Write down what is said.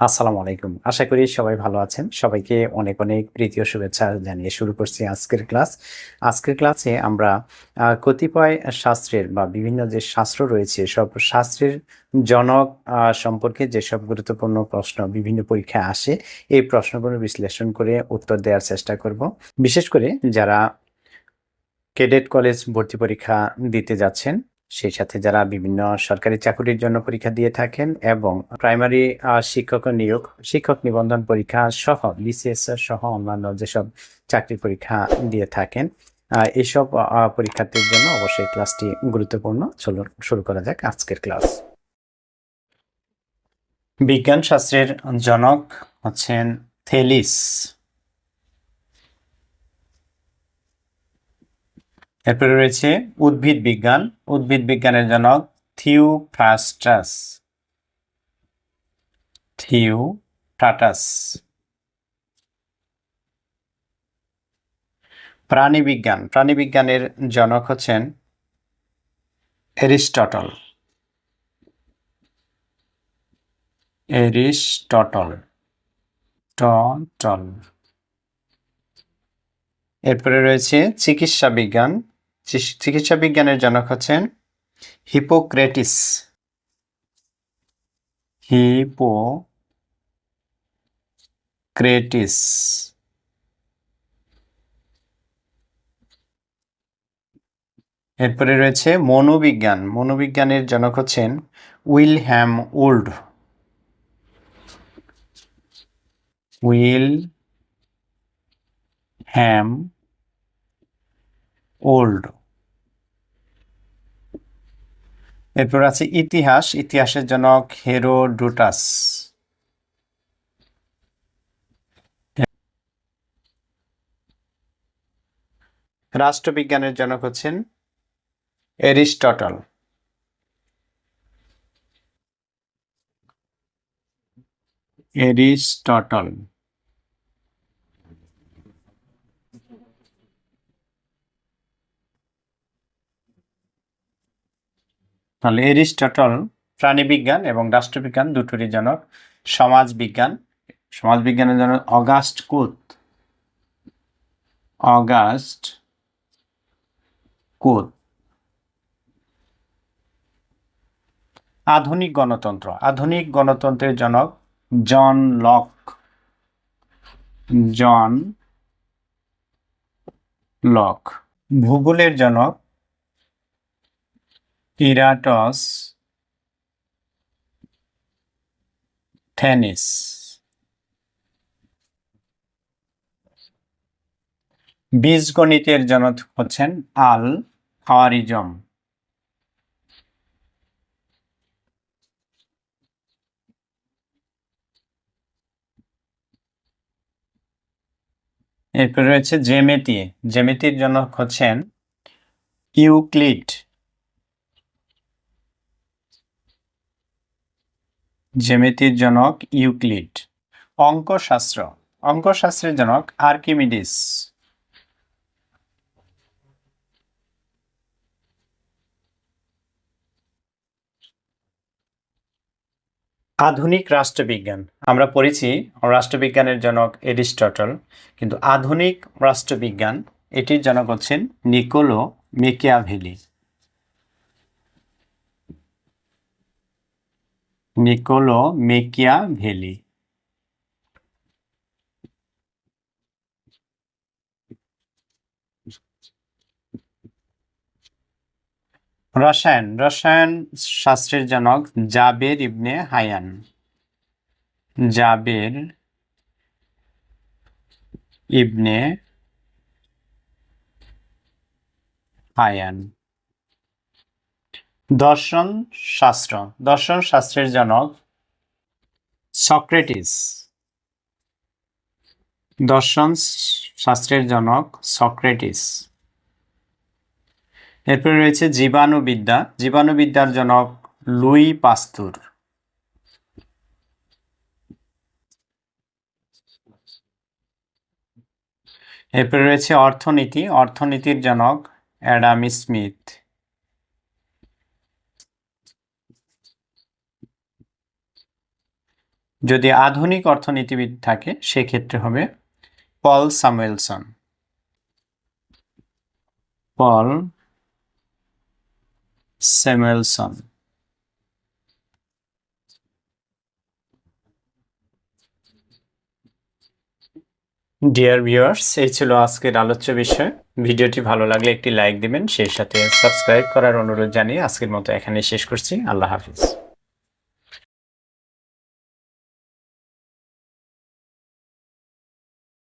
আসসালামু আলাইকুম। আশা করি সবাই ভালো আছেন। সবাইকে অনেক অনেক প্রীতি ও শুভেচ্ছা জানিয়ে শুরু করছি আজকের ক্লাস। আজকের ক্লাসে আমরা কতিপয় শাস্ত্রের বা বিভিন্ন যে শাস্ত্র রয়েছে, সব শাস্ত্রের জনক সম্পর্কে যেসব গুরুত্বপূর্ণ প্রশ্ন বিভিন্ন পরীক্ষায় আসে, এই প্রশ্নগুলো বিশ্লেষণ করে উত্তর দেওয়ার চেষ্টা করব। বিশেষ করে যারা ক্যাডেট কলেজ ভর্তি পরীক্ষা দিতে যাচ্ছেন সেই সাথে যারা বিভিন্ন সরকারি চাকরির জন্য পরীক্ষা দিয়ে থাকেন এবং প্রাইমারি শিক্ষক নিয়োগ, শিক্ষক নিবন্ধন পরীক্ষা সহ বিসিএস সহ অন্যান্য যেসব চাকরির পরীক্ষা দিয়ে থাকেন এইসব পরীক্ষার্থীর জন্য অবশ্যই ক্লাসটি গুরুত্বপূর্ণ। শুরু করা যাক আজকের ক্লাস। বিজ্ঞান শাস্ত্রের জনক হচ্ছেন থেলিস। এরপরে রয়েছে উদ্ভিদ বিজ্ঞান। উদ্ভিদ বিজ্ঞানের জনক থিওফ্রাস্টাস। থিওফ্রাটাস। প্রাণী বিজ্ঞান। প্রাণী বিজ্ঞানের জনক হচ্ছেন এরিস্টটল। এরিস্টটল। টটল। এরপরে রয়েছে চিকিৎসা বিজ্ঞান। চিকিৎসা বিজ্ঞানের জনক হচ্ছেন হিপোক্রেটিস। হিপোক্রেটিস। এরপরে রয়েছে মনোবিজ্ঞান। মনোবিজ্ঞানের জনক হচ্ছেন উইলহ্যাম উল্ড। Wilhelm Wundt. এরপর আছে ইতিহাস ইতিহাসের জনক হেরোডোটাস। রাষ্ট্রবিজ্ঞানের জনক হচ্ছেন এরিস্টটল। এরিস্টটল। তাহলে এরিস্টটল, প্রাণীবিজ্ঞান এবং রাষ্ট্রবিজ্ঞান দুটোরই জনক। সমাজ বিজ্ঞান সমাজ বিজ্ঞানের জনক অগাস্ট কুত। অগাস্ট কুত। আধুনিক গণতন্ত্র, আধুনিক গণতন্ত্রের জনক জন লক। John Locke. ভূগোলের জনক ইরাটস টেনিস বীজগণিতের জনক হচ্ছেন আল খাওয়ারিজম। এরপরে রয়েছে জেমেতি জেমেতির জনক হচ্ছেন ইউক্লিড। জ্যামিতির জনক ইউক্লিড। অঙ্কশাস্ত্র। অঙ্কশাস্ত্রের জনক আর্কিমিডিস। আধুনিক রাষ্ট্রবিজ্ঞান। আমরা পড়েছি রাষ্ট্রবিজ্ঞানের জনক এরিস্টটল, কিন্তু আধুনিক রাষ্ট্রবিজ্ঞান, এটির জনক হচ্ছেন নিকোলো মেকিয়াভেলি। নিকোলো মেকিয়াভেলি রসায়ন রসায়ন শাস্ত্রের জনক জাবের ইবনে হায়ান জাবের ইবনে হায়ান দর্শন শাস্ত্র। দর্শন শাস্ত্রের জনক সক্রেটিস। দর্শন শাস্ত্রের জনক সক্রেটিস। এরপরে রয়েছে জীবাণুবিদ্যা। জীবাণুবিদ্যার জনক লুই পাস্তুর। এরপরে রয়েছে অর্থনীতি। অর্থনীতির জনক অ্যাডাম স্মিথ। যদি আধুনিক অর্থনীতিবিদ থাকে, সেক্ষেত্রে হবে Paul Samuelson Paul Samuelson dear viewers এই ছিল আজকের আলোচ্য বিষয়। ভিডিওটি ভালো লাগলে একটি লাইক দিবেন, সেই সাথে সাবস্ক্রাইব করার অনুরোধ জানিয়ে আজকের মতো এখানে শেষ করছি। আল্লাহ হাফিজ।